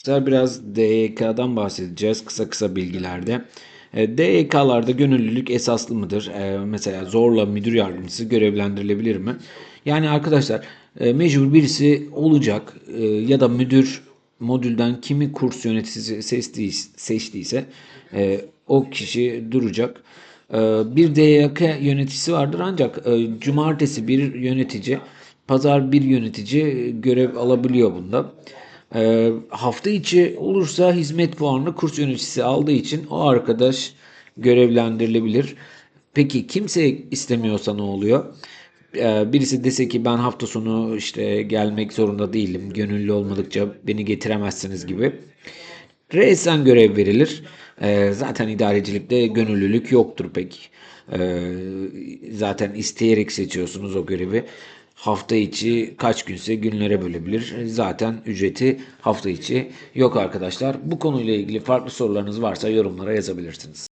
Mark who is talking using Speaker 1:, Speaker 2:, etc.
Speaker 1: Arkadaşlar biraz DYK'dan bahsedeceğiz kısa kısa bilgilerde. E, DYK'larda gönüllülük esaslı mıdır? E, mesela zorla müdür yardımcısı görevlendirilebilir mi? Yani arkadaşlar e, mecbur birisi olacak e, ya da müdür modülden kimi kurs yöneticisi seçtiyse, e, o kişi duracak. E, bir DYK yöneticisi vardır ancak e, cumartesi bir yönetici, pazar bir yönetici görev alabiliyor bunda. Ee, hafta içi olursa hizmet puanını kurs yöneticisi aldığı için o arkadaş görevlendirilebilir. Peki kimse istemiyorsa ne oluyor? Ee, birisi dese ki ben hafta sonu işte gelmek zorunda değilim. Gönüllü olmadıkça beni getiremezsiniz gibi. Reisen görev verilir. Ee, zaten idarecilikte gönüllülük yoktur pek. Zaten isteyerek seçiyorsunuz o görevi. Hafta içi kaç günse günlere bölebilir. Zaten ücreti hafta içi yok arkadaşlar. Bu konuyla ilgili farklı sorularınız varsa yorumlara yazabilirsiniz.